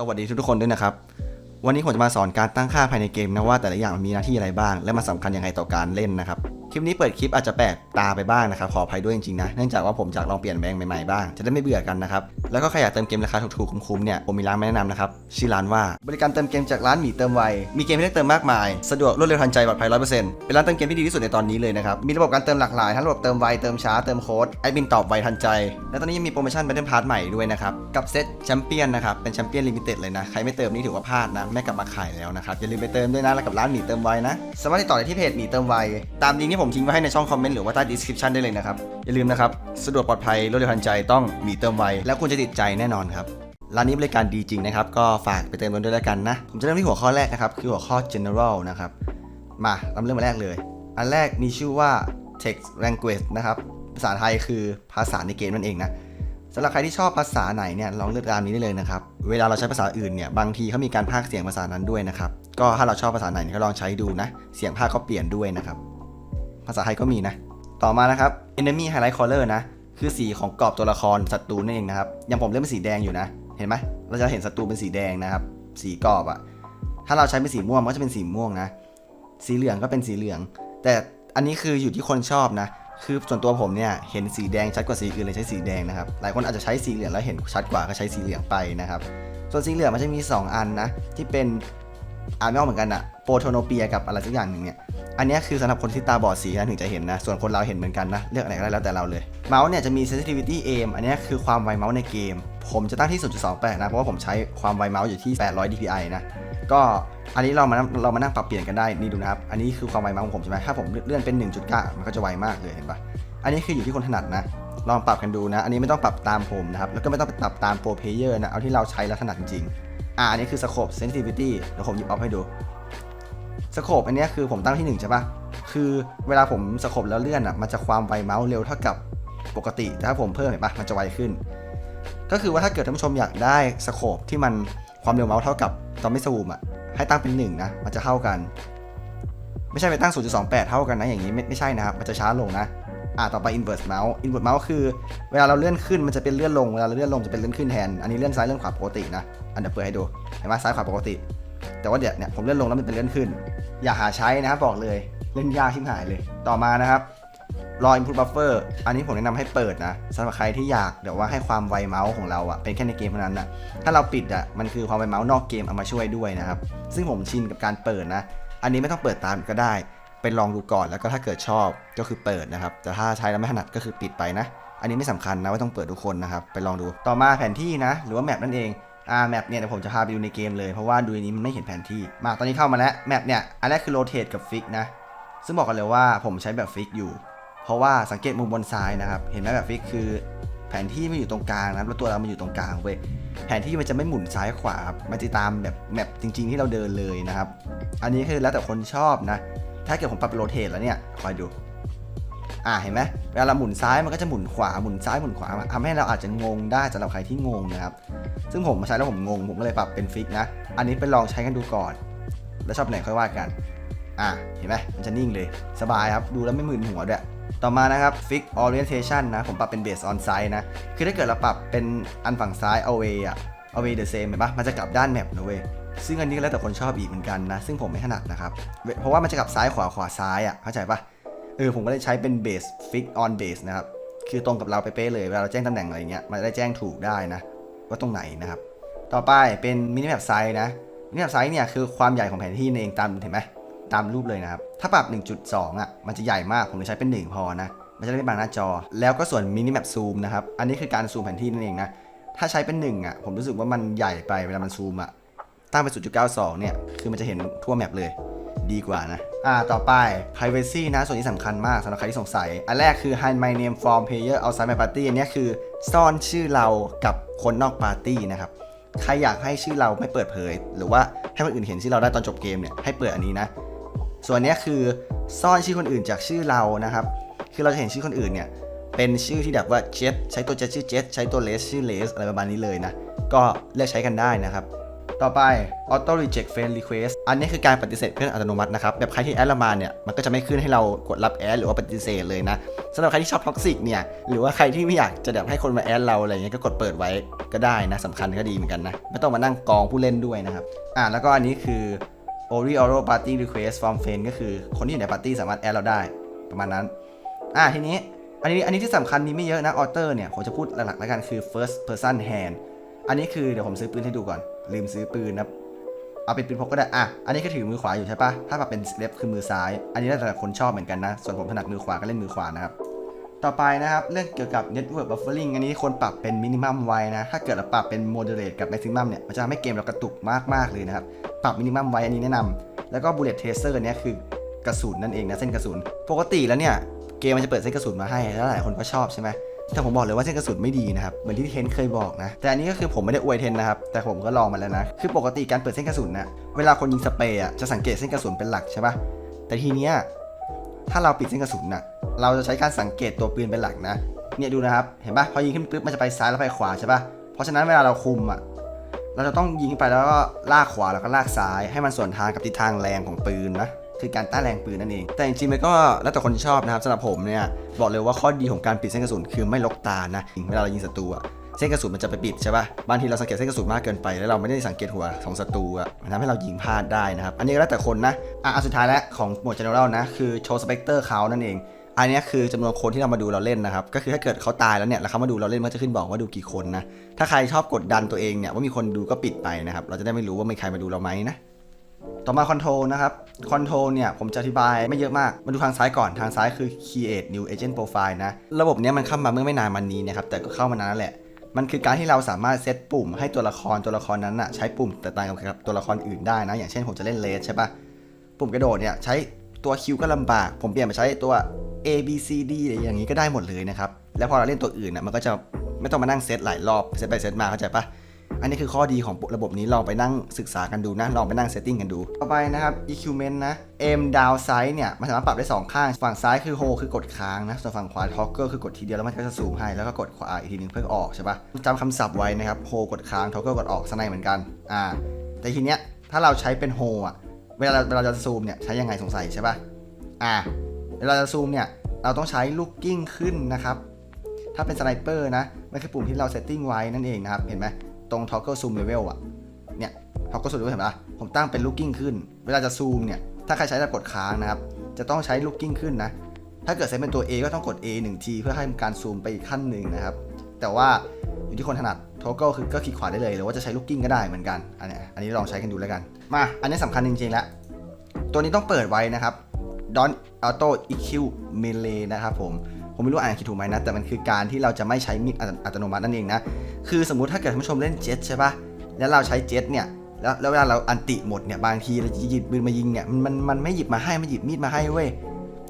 สวัสดีทุกๆคนด้วยนะครับ วันนี้ผมจะมาสอนการตั้งค่าภายในเกมนะว่าแต่ละอย่างมีหน้าที่อะไรบ้าง และมันสำคัญยังไงต่อการเล่นนะครับ ลิปนี้เปิดคลิปอาจจะแปลกตาไปบ้างนะครับขออภัยด้วยจริงๆนะเนื่องจากว่าผมอยากลองเปลี่ยนแปลงใหม่ๆบ้างจะได้ไม่เบื่อกันนะครับแล้วก็ใครอยากเติมเกมราคาถูกๆคุ้มๆเนี่ยผมมีร้านมาแนะนำนะครับชื่อร้านว่า บริการเติมเกมจากร้านหมีเติมไวมีเกมให้เลือกเติมมากมายสะดวกรวดเร็วทันใจปลอดภัย100%เปอร์เซ็นต์เป็นร้านเติมเกมที่ดีที่สุดในตอนนี้เลยนะครับมีระบบการเติมหลากหลายทั้งระบบเติมไวเติมช้าเติมโค้ดแอดมินตอบไวทันใจและตอนนี้ยังมีโปรโมชั่น Battle Pass ใหม่ด้วยนะครับกับเซตแชมเปี้ยนนะครับเป็นแชมเปี้ยนลิมิเต็ดเลยนะใครไม่เติมนี่ถือว่าพลาดนะไม่กลับมาขายแล้วนะครับอย่าลืมไปเติมด้วยนะแล้วกับร้านหมีเติมไวนะสามารถติดต่อได้ที่เพจหมีเติมไวตามลิงก์ที่ผมทิ้งไว้ให้ในช่องคอมเมนต์หรือว่าใต้ description ได้เลยนะครับ อย่าลืมนะครับ สะดวกปลอดภัยรวดเร็วทันใจต้องมีเติมไว แล้วคุณจะติดใจแน่นอนครับร้านนี้บริการดีจริงนะครับก็ฝากไปเติมกันด้วยแล้วกันนะผมจะเริ่มที่หัวข้อแรกนะครับคือหัวข้อ general นะครับมาเราเริ่มมาแรกเลย อันแรกมีชื่อว่า text language นะครับภาษาไทยคือภาษาในเกมนั่นเองนะสำหรับใครที่ชอบภาษาไหนเนี่ยลองเลือกร้านนี้ได้เลยนะครับ เวลาเราใช้ภาษาอื่นเนี่ยบางทีเขามีการพากเสียงภาษานั้นด้วยนะครับ ก็ถ้าเราชอบภาษาไหนก็ลองใช้ดูนะ เสียงพากก็เปลี่ยนด้วยนะครับ ภาษาไทยก็มีนะ ต่อมานะครับ enemy highlight color นะ คือสีของกรอบตัวละครศัตรูนั่นเองนะครับอย่างผมเล่นเป็นสีแดงอยู่นะ เห็นไหมเราจะเห็นศัตรูเป็นสีแดงนะครับ สีกรอบอะถ้าเราใช้เป็นสีม่วงมันก็จะเป็นสีม่วงนะ สีเหลืองก็เป็นสีเหลือง แต่อันนี้คืออยู่ที่คนชอบนะ คือส่วนตัวผมเนี่ยเห็นสีแดงชัดกว่าสีอื่นเลยใช้สีแดงนะครับ หลายคนอาจจะใช้สีเหลืองแล้วเห็นชัดกว่าก็ใช้สีเหลืองไปนะครับ ส่วนสีเหลืองมันจะมี 2 อันนะที่เป็นอ่านไม่ออกเหมือนกันอะโปรโทโนเปียกับอะไรสักอย่างหนึ่งเนี่ย อันนี้คือสำหรับคนที่ตาบอดสีนะถึงจะเห็นนะ ส่วนคนเราเห็นเหมือนกันนะ เลือกอะไรก็ได้แล้วแต่เราเลย เมาส์เนี่ยจะมี sensitivity aim อันนี้คือความไวเมาส์ในเกม ผมจะตั้งที่ 0.28 นะ เพราะว่าผมใช้ความไวเมาส์อยู่ที่ 800 dpi นะ ก็อันนี้เรามาเรามานั่งปรับเปลี่ยนกันได้ นี่ดูนะครับ อันนี้คือความไวเมาส์ของผมใช่ไหมถ้าผมเลื่อนเป็น 1.9 มันก็จะไวมากเลยเห็นปะอันนี้คืออยู่ที่คนถนัดนะ ลองปรับกันดูนะ อันนี้ไม่ต้องปรับตามผมนะครับ แล้วก็ไม่ต้องปรับตามโปรเพเยอร์นะ เอาที่เราใช้แล้วถนัดจริงอ่าอันนี้คือ scope sensitivity เดี๋ยวผมหยิบออฟให้ดู สโคปอันนี้คือผมตั้งที่1ใช่ปะคือเวลาผมสโคปแล้วเลื่อนอะมันจะความไวเมาส์เร็วเท่ากับปกติ แต่ถ้าผมเพิ่มเห็นปะมันจะไวขึ้น ก็คือว่าถ้าเกิดท่านผู้ชมอยากได้สโคปที่มันความเร็วเมาส์เท่ากับตอนไม่ซูมอะให้ตั้งเป็น1นะมันจะเท่ากัน ไม่ใช่ไปตั้ง 0.28 เท่ากันนะอย่างนี้ไม่ไม่ใช่นะครับมันจะช้าลงนะอ่าต่อไป inverse mouse inverse mouse คือ เวลาเราเลื่อนขึ้นมันจะเป็นเลื่อนลง เวลาเราเลื่อนลงจะเป็นเลื่อนขึ้นแทน อันนี้เลื่อนซ้ายเลื่อนขวาปกตินะ อันเดี๋ยวเปิดให้ดู เห็นไหมซ้ายขวาปกติ แต่ว่าเดี๋ยวเนี่ยผมเลื่อนลงแล้วมันเป็นเลื่อนขึ้น อย่าหาใช้นะครับบอกเลยเล่นยากชิบหายเลย ต่อมานะครับรอ input buffer อันนี้ผมแนะนำให้เปิดนะสำหรับใครที่อยากเดี๋ยวว่าให้ความไวเมาส์ของเราอะเป็นแค่ในเกมเท่านั้นนะถ้าเราปิดอะมันคือความไวเมาส์นอกเกมเอามาช่วยด้วยนะครับ ซึ่งผมชินกับการเปิดนะ อันนี้ไม่ต้องเปิดตามก็ได้ ไปลองดูก่อนแล้วก็ถ้าเกิดชอบก็คือเปิดนะครับ แต่ถ้าใช้แล้วไม่ถนัดก็คือปิดไปนะ อันนี้ไม่สำคัญนะว่าต้องเปิดทุกคนนะครับ ไปลองดู ต่อมาแผนที่นะ หรือว่าแมปนั่นเอง อ่าแมปเนี่ยเดี๋ยวผมจะพาไปดูในเกมเลยเพราะว่าดูนนี้มันไม่เห็นแผนที่มาตอนนี้เข้ามาแล้วแมปเนี่ยอันแรกคือโรเ e กับฟิกนะ ซึ่งบอกกันเลยว่าผมใช้แบบฟิกอยู่ เพราะว่าสังเกตมุมบนซ้ายนะครับ เห็นไหมแบบฟิกคือแผนที่มันอยู่ตรงกลางนะแล้วตัวเรามันอยู่ตรงกลางเว้ยแผนที่มันจะไม่หมุนซ้ายขวาครับมันจะตามแบบแมปจริง ๆ ที่เราเดินเลยนะครับ อันนี้คือแล้วแต่คนชอบนะ ถ้าเกิดผมปรับโรเทแล้วเนี่ยคอยดู อ่าเห็นไหมเวลาเราหมุนซ้ายมันก็จะหมุนขวาหมุนซ้ายหมุนขวาทำให้เราอาจจะงงได้สำหรับใครที่งงนะครับ ซึ่งผมใช้แล้วผมงงผมก็เลยปรับเป็นฟิกนะ อันนี้ไปลองใช้กันดูก่อน แล้วชอบไหนค่อยว่ากัน อ่าเห็นไหมมันจะนิ่งเลยสบายครับ ดูแล้วไม่มึนหัวด้วยต่อมานะครับ Fix Orientation นะ ผมปรับเป็น Base on Side นะ คือถ้าเกิดเราปรับเป็นอันฝั่งซ้าย away อะ away the same เห็นปะมันจะกลับด้านแมปนะเว้ยซึ่งอันนี้ก็แล้วแต่คนชอบอีกเหมือนกันนะ ซึ่งผมไม่ถนัดนะครับ เพราะว่ามันจะกลับซ้ายขวาขวาซ้ายอะเข้าใจปะ เออผมก็เลยใช้เป็น base fix on base นะครับ คือตรงกับเราเป๊ะเลยเวลาเราแจ้งตำแหน่งอะไรเงี้ยมันได้แจ้งถูกได้นะ ว่าตรงไหนนะครับ ต่อไปเป็น mini map size นะ mini map size เนี่ยคือความใหญ่ของแผนที่นั่นเองตามเห็นไหมตามรูปเลยนะครับ ถ้าปรับ 1.2 อะ มันจะใหญ่มาก ผมเลยใช้เป็น 1 พอนะ มันจะได้ไม่บังหน้าจอ แล้วก็ส่วน mini map zoom นะครับ อันนี้คือการซูมแผนที่นั่นเองนะ ถ้าใช้เป็น 1 อะ ผมรู้สึกว่ามันใหญ่ไปเวลามันซูมอะ ตั้งเป็น0.92 เนี่ย คือมันจะเห็นทั่วแมปเลย ดีกว่านะ อ่าต่อไป privacy นะ ส่วนนี้สำคัญมากสำหรับใครที่สงสัย อันแรกคือ hide my name from player outside my party อันนี้คือซ่อนชื่อเรากับคนนอกปาร์ตี้นะครับใครอยากให้ชื่อเราไม่เปิดเผย หรือว่าให้คนอื่นเห็นชื่อเราได้ตอนจบเกมเนี่ยให้เปิดอันนี้นะ ส่วนนี้คือซ่อนชื่อคนอื่นจากชื่อเรานะครับ คือเราจะเห็นชื่อคนอื่นเนี่ยเป็นชื่อที่แบบว่าเจ t ใช้ตัวเจ t ชื่อเจ t ใช้ตัวเลสชื่อเลสอะไรประมาณนี้เลยนะ ก็เลือกใช้กันได้นะครับ ต่อไป auto reject friend request อันนี้คือการปฏิเสธเพื่อนอัตโนมัตินะครับ แบบใครที่แอดเรามาเนี่ย มันก็จะไม่ขึ้นให้เรากดรับแอดหรือว่าปฏิเสธเลยนะสำหรับใครที่ชอบท็อกซิกเนี่ย หรือว่าใครที่ไม่อยากจะแบบให้คนมาแอดเราอะไรเงี้ยก็กดเปิดไว้ก็ได้นะสำคัญก็ดีเหมือนกันนะ ไม่ต้องมานั่งกองผู้เล่นด้วยนะครับ อ่าแล้วก็อันนี้คือ ori oro party request from friend ก็คือคนที่อยู่ในปาร์ตี้สามารถแอดเราได้ประมาณนั้น อ่าทีนี้อันนี้อันนี้ที่สำคัญมีไม่เยอะนะออเตอร์เนี่ยผมจะพูดหลักๆแล้วกันคือ first person hand อันนี้คือเดี๋ยวผมซื้อปืนให้ดูก่อน ลืมซื้อปืนนะครับเอาเป็นปืนพกก็ได้ อะ อันนี้ก็ถือมือขวาอยู่ใช่ปะถ้าแบบเป็นเล็บคือมือซ้าย อันนี้แล้วแต่คนชอบเหมือนกันนะ ส่วนผมถนัดมือขวาก็เล่นมือขวานะครับ ต่อไปนะครับ เรื่องเกี่ยวกับ network buffering อันนี้คนปรับเป็น minimum ไว้นะ ถ้าเกิดเราปรับเป็น moderate กับ maximum เนี่ย มันจะทำให้เกมเรากระตุกมากๆเลยนะครับ ปรับ minimum ไว้อันนี้แนะนำแล้วก็ bullet tracer อันเนี้ยคือกระสุนนั่นเองนะเส้นกระสุน ปกติแล้วเนี่ยเกมมันจะเปิดเส้นกระสุนมาให้แล้วหลายคนก็ชอบใช่ไหม แต่ผมบอกเลยว่าเส้นกระสุนไม่ดีนะครับ เหมือนที่เทนเคยบอกนะ แต่อันนี้ก็คือผมไม่ได้อวยเทนนะครับ แต่ผมก็ลองมาแล้วนะ คือปกติการเปิดเส้นกระสุนน่ะ เวลาคนยิงสเปรย์อะ จะสังเกตเส้นกระสุนเป็นหลักใช่ปะแต่ทีเนี้ย ถ้าเราปิดเส้นกระสุนน่ะ เราจะใช้การสังเกตตัวปืนเป็นหลักนะ เนี่ยดูนะครับ เห็นปะพอยิงขึ้นปุ๊บมันจะไปซ้ายแล้วไปขวาใช่ปะเพราะฉะนั้นเวลาเราคุมอะ เราจะต้องยิงไปแล้วก็ลากขวาแล้วก็ลากซ้าย ให้มันสวนทางกับทิศทางแรงของปืนนะ คือการต้านแรงปืนนั่นเอง แต่จริงๆมันก็แล้วแต่คนชอบนะครับสำหรับผมเนี่ยบอกเลยว่าข้อดีของการปิดเส้นกระสุนคือไม่ลกตานะเวลาเรายิงศัตรูอะเส้นกระสุนมันจะไปปิดใช่ปะบางทีเราสังเกตเส้นกระสุนมากเกินไป แล้วเราไม่ได้สังเกตหัวของศัตรูอะมันทำให้เรายิงพลาดได้นะครับ อันนี้ก็แล้วแต่คนนะ อะอันสุดท้ายแล้วของหมวด general นะ คือโชว์สเปกเตอร์เขานั่นเอง อันนี้คือจำนวนคนที่เรามาดูเราเล่นนะครับ ก็คือถ้าเกิดเขาตายแล้วเนี่ย แล้วเขามาดูเราเล่นมันจะขึ้นบอกว่าดูกี่คนนะ ถ้าใครชอบกดดันตัวเองเนี่ยว่ามีคนดูก็ปิดไปนะครับ เราจะได้ไม่รู้ว่ามีใครมาดูเราไหมนะ ต่อมาคอนโทรลนะครับคอนโทรลเนี่ย ผมจะอธิบายไม่เยอะมาก มาดูทางซ้ายก่อนทางซ้ายคือ create new agent profile นะ ระบบเนี้ยมันเข้ามาเมื่อไม่นานมานี้นะครับ แต่ก็เข้ามานานแล้วแหละ มันคือการที่เราสามารถเซตปุ่มให้ตัวละครตัวละครนั้นอะใช้ปุ่มแตกต่างกับตัวละครอื่นได้นะ อย่างเช่นผมจะเล่นเลสใช่ปะปุ่มกระโดดเนี่ยใช้ตัวคิวก็ลำบาก ผมเปลี่ยนมาใช้ตัว A B C D อะไรอย่างนี้ก็ได้หมดเลยนะครับแล้วพอเราเล่นตัวอื่นน่ะมันก็จะไม่ต้องมานั่งเซตหลายรอบเซตไปเซตมาเข้าใจปะ อันนี้คือข้อดีของระบบนี้ลองไปนั่งศึกษากันดูนะลองไปนั่งเซตติ้งกันดู ต่อไปนะครับ EQment นะ aim down size เนี่ย มันสามารถปรับได้ 2 ข้าง ฝั่งซ้ายคือ hold คือกดค้างนะ ส่วนฝั่งขวา toggle คือกดทีเดียวแล้วมันก็จะซูมให้ แล้วก็กดขวาอีกทีหนึงเพื่อออกใช่ปะจำคำศัพท์ไว้นะครับ hold กดค้าง toggle กดออกสไนเหมือนกัน อ่า แต่ทีเนี้ยถ้าเราใช้เป็น hold อะ เวลาเวลาเราจะซูมเนี่ยใช้ยังไงสงสัยใช่ปะอ่า เวลาจะซูมเนี่ยเราต้องใช้ looking ขึ้นนะครับ ถ้าเป็นสไนเปอร์นะ มันคือปุ่มที่เราเซตติ้งไว้นั่นเองนะครับ เห็นไหม ตรง toggle zoom level อะเนี่ย toggle zoom level เห็นปะผมตั้งเป็น looking ขึ้น เวลาจะซูมเนี่ย ถ้าใครใช้แต่กดค้างนะครับ จะต้องใช้ looking ขึ้นนะ ถ้าเกิดเซตเป็นตัว A ก็ต้องกด A 1ทีเพื่อให้การซูมไปอีกขั้นหนึ่งนะครับ แต่ว่าอยู่ที่คนถนัด toggle คือก็คลิกขวาได้เลย หรือว่าจะใช้ looking ก็ได้เหมือนกัน อันนี้อันนี้ลองใช้กันดูแล้วกัน มา อันนี้สำคัญจริงๆแล้ว ตัวนี้ต้องเปิดไว้นะครับ Don Auto EQ Melee นะครับผม ผมไม่รู้อ่านคิดถูกไหมนะ แต่มันคือการที่เราจะไม่ใช้มีดอัตอัตโนมัตินั่นเองนะ คือสมมุติถ้าเกิดท่านผู้ชมเล่นเจ็ตใช่ปะแล้วเราใช้เจ็ตเนี่ยแล้วแล้วเวลาเราอันติหมดเนี่ยบางทีเราจะหยิบปืนมายิงเนี่ยมันมันมันไม่หยิบมาให้มันหยิบมีดมาให้เว้ย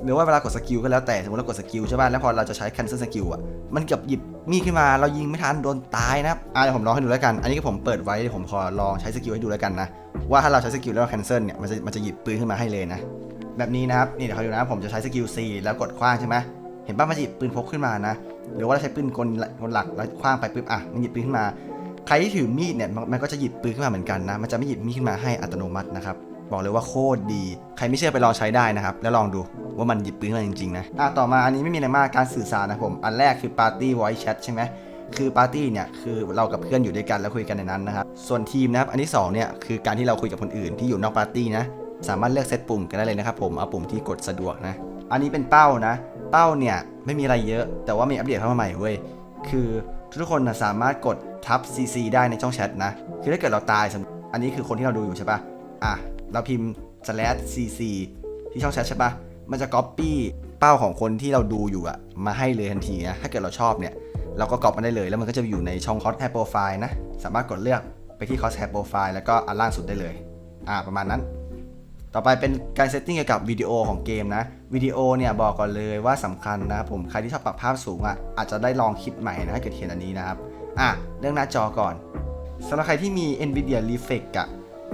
หรือว่าเวลากดสกิลก็แล้วแต่สมมติเรากดสกิลใช่ป่ะแล้วพอเราจะใช้ cancel สกิลอะมันเกือบหยิบมีดขึ้นมาเรายิงไม่ทันโดนตายนะอะเดี๋ยวผมลองให้ดูแล้วกัน อันนี้ก็ผมเปิดไว้เดี๋ยวผมขอลองใช้สกิลให้ดูแล้วกันนะว่าถ้าเราใช้สกิลแล้วเรา cancel เนี่ยมันจะมันจะหยิบปืนขึ้นมาให้เลยนะแบบนี้นะครับนี่เดี๋ยวเขาดูนะผมจะใช้สกิล C แล้วกดคว้างใช่ไหม เห็นป่ะมันหยิบปืนพกขึ้นมานะ หรือว่าเราใช้ปืนกลกลหลักแล้วคว้างไปปุ๊บอะมันหยิบปืนขึ้นมา ใครที่ถือมีดเนี่ยมันก็จะหยิบปืนขึ้นมาเหมือนกันนะ มันจะไม่หยิบมีดขึ้นมาให้อัตโนมัตินะครับบอกเลยว่าโคตรดี ใครไม่เชื่อไปลองใช้ได้นะครับ แล้วลองดูว่ามันหยิบปืนขึ้นมาจริงๆนะอะต่อมาอันนี้ไม่มีอะไรมากการสื่อสารนะผม อันแรกคือ Party Voice Chat ใช่ไหมคือปาร์ตี้เนี่ยคือเรากับเพื่อนอยู่ด้วยกันแล้วคุยกันในนั้นนะครับส่วนทีมนะครับอันที่สองเนี่ยคือการที่เราคุยกับคนอื่นที่อยู่นอกปาร์ตี้นะสามารถเลือกเซตปุ่มกันได้เลยนะครับผมเอาปุ่มที่กดสะดวกนะอันนี้เป็นเป้านะ เป้าเนี่ยไม่มีอะไรเยอะ แต่ว่ามีอัปเดตเข้ามาใหม่เว้ย คือทุกคนนะสามารถกดทับ CC ได้ในช่องแชทนะ คือถ้าเกิดเราตายสมอันนี้คือคนที่เราดูอยู่ใช่ปะอะ เราพิมพ์ slash cc ที่ช่องแชทใช่ปะมันจะ copy เป้าของคนที่เราดูอยู่อะมาให้เลยทันทีนะ ถ้าเกิดเราชอบเนี่ย เราก็ก๊อปมันได้เลย แล้วมันก็จะอยู่ในช่อง cross hair profile นะ สามารถกดเลือกไปที่ cross hair profile แล้วก็อันล่างสุดได้เลย อ่า ประมาณนั้น ต่อไปเป็นการเซตติ้งเกี่ยวกับวิดีโอของเกมนะ วิดีโอเนี่ยบอกก่อนเลยว่าสำคัญนะครับผมใครที่ชอบปรับภาพสูงอะอาจจะได้ลองคิดใหม่นะถ้าเกิดเห็นอันนี้นะครับอะเรื่องหน้าจอก่อนสำหรับใครที่มี NVIDIA Reflex อะ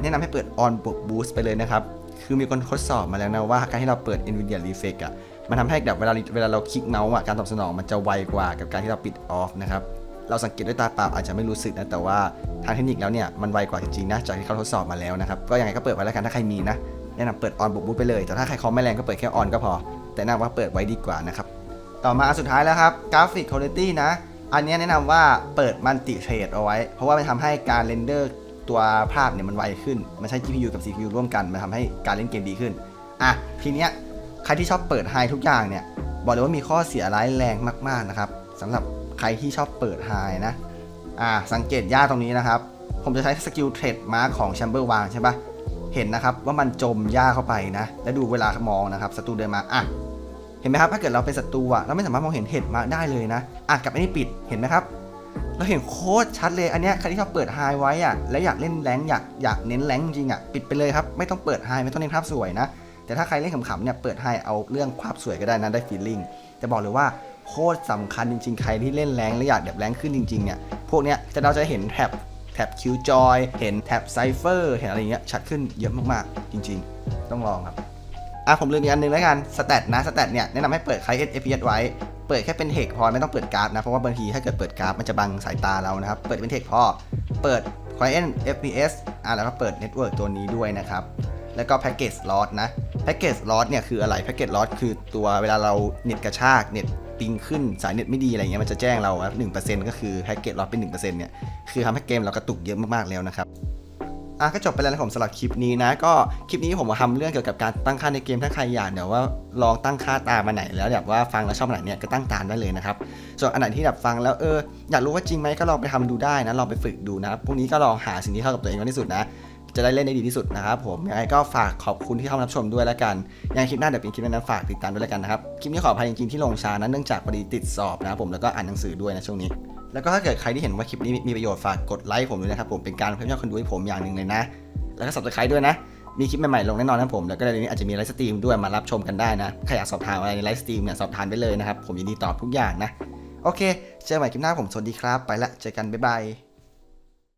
แนะนำให้เปิด On บวก Boost ไปเลยนะครับ คือมีคนทดสอบมาแล้วนะว่าการที่เราเปิด NVIDIA Reflex อะมันทำให้แบบเวลาเวลาเราคลิกเมาส์อะการตอบสนองมันจะไวกว่ากับการที่เราปิด Off นะครับเราสังเกตด้วยตาเปล่าอาจจะไม่รู้สึกนะแต่ว่าทางเทคนิคแล้วเนี่ยมันไวกว่าจริงๆนะจากที่เขาทดสอบมาแล้วนะครับก็ยังไงก็เปิดไว้แล้วกันถ้าใครมีนะ แนะนำเปิดออนบุกบูทไปเลย แต่ถ้าใครคอมไม่แรงก็เปิดแค่ออนก็พอ แต่แนะนำว่าเปิดไว้ดีกว่านะครับ ต่อมาอันสุดท้ายแล้วครับกราฟิกคุณภาพนะ อันนี้แนะนำว่าเปิดมันติเทรดเอาไว้ เพราะว่ามันทำให้การเรนเดอร์ตัวภาพเนี่ยมันไวขึ้น มันใช้ GPU กับ CPU ร่วมกัน มันทำให้การเล่นเกมดีขึ้น อะ ทีเนี้ย ใครที่ชอบเปิดไฮทุกอย่างเนี่ย บอกเลยว่ามีข้อเสียร้ายแรงมาก ๆ นะครับสำหรับใครที่ชอบเปิดไฮนะ อะสังเกตย่าตรงนี้นะครับ ผมจะใช้สกิลเทรดมาร์ของแชมเบอร์วางใช่ปะ เห็นนะครับว่ามันจมหญ้าเข้าไปนะ แล้วดูเวลามองนะครับศัตรูเดินมาอะเห็นไหมครับถ้าเกิดเราเป็นศัตรูอะเราไม่สามารถมองเห็นเห็ดมาได้เลยนะอะกับอันนี้ปิดเห็นไหมครับเราเห็นโคตรชัดเลยอันเนี้ยใครที่ชอบเปิดไฮไว้อะแล้วอยากเล่นแรงอยากอยากเน้นแรงจริงอะปิดไปเลยครับไม่ต้องเปิดไฮไม่ต้องเน้นภาพสวยนะแต่ถ้าใครเล่นขำๆเนี่ยเปิดไฮเอาเรื่องภาพสวยก็ได้นะได้ฟีลลิ่งแต่บอกเลยว่าโคตรสำคัญจริงๆ ใครที่เล่นแรงและอยากแบบแรงขึ้นจริงๆเนี่ยพวกเนี้ยจะเราจะเห็นแท็บ แท็บคิวจอยเห็นแท็บไซเฟอร์เห็นอะไรเงี้ยชัดขึ้นเยอะมากๆ จริงๆ ต้องลองครับ อะผมลืมอีกอันหนึงแล้วกันสแตทนะสแตทเนี่ยแนะนำให้เปิดคเอสเอพีเอสไว้เปิดแค่เป็นเทคพอไม่ต้องเปิดกราฟนะ เพราะว่าบางทีถ้าเกิดเปิดกราฟมันจะบังสายตาเรานะครับ เปิดเป็นเทคพอเปิด Client FPS อะแล้วก็เปิด Network ตัวนี้ด้วยนะครับ แล้วก็ Package Loss นะ Package Loss เนี่ยคืออะไร Package Loss คือตัวเวลาเราเน็ตกระชากเน็ต ปิงขึ้นสายเน็ตไม่ดีอะไรเงี้ยมันจะแจ้งเราครับ1%ก็คือ Package Loss เป็น1%เนี่ยคือทำให้เกมเรากระตุกเยอะมากๆแล้วนะครับอะก็จบไปแล้วนะผมสำหรับคลิปนี้นะ ก็คลิปนี้ผมมาทำเรื่องเกี่ยวกับการตั้งค่าในเกมถ้าใครอยากเดี๋ยวว่าลองตั้งค่าตามมาไหนแล้วแบบว่าฟังแล้วชอบไหนเนี่ยก็ตั้งตามได้เลยนะครับส่วนอันไหนที่แบบฟังแล้วเอออยากรู้ว่าจริงไหมก็ลองไปทำดูได้นะลองไปฝึกดูนะพรุ่งนี้ก็ลองหาสิ่งที่เข้ากับตัวเองมากที่สุดนะ จะได้เล่นได้ดีที่สุดนะครับผมยังไงก็ฝากขอบคุณที่เข้ามารับชมด้วยแล้วกันยังคลิปหน้าเดี๋ยวเป็นคลิปนั้นฝากติดตามด้วยแล้วกันนะครับคลิปนี้ขออภัยจริงๆที่ลงช้านะเนื่องจากพอดีติดสอบนะครับผมแล้วก็อ่านหนังสือด้วยนะช่วงนี้แล้วก็ถ้าเกิดใครที่เห็นว่าคลิปนี้มีประโยชน์ฝากกดไลค์ผมด้วยนะครับผมเป็นการเพิ่มยอดคนดูให้ผมอย่างหนึ่งเลยนะ แล้วก็ subscribe ด้วยนะ มีคลิปใหม่ๆลงแน่นอนนะผม แล้วก็ในนี้อาจจะมีไลฟ์สตรีมด้วยมารับชมกันได้นะใครอยากสอบถามอะไรในไลฟ์สตรีมเนี่ยสอบถามได้เลยนะครับ ผมยินดีตอบทุกอย่างนะ โอเค เจอกันใหม่คลิปหน้าผมสวัสดีครับ ไปละเจอกันบ๊ายบาย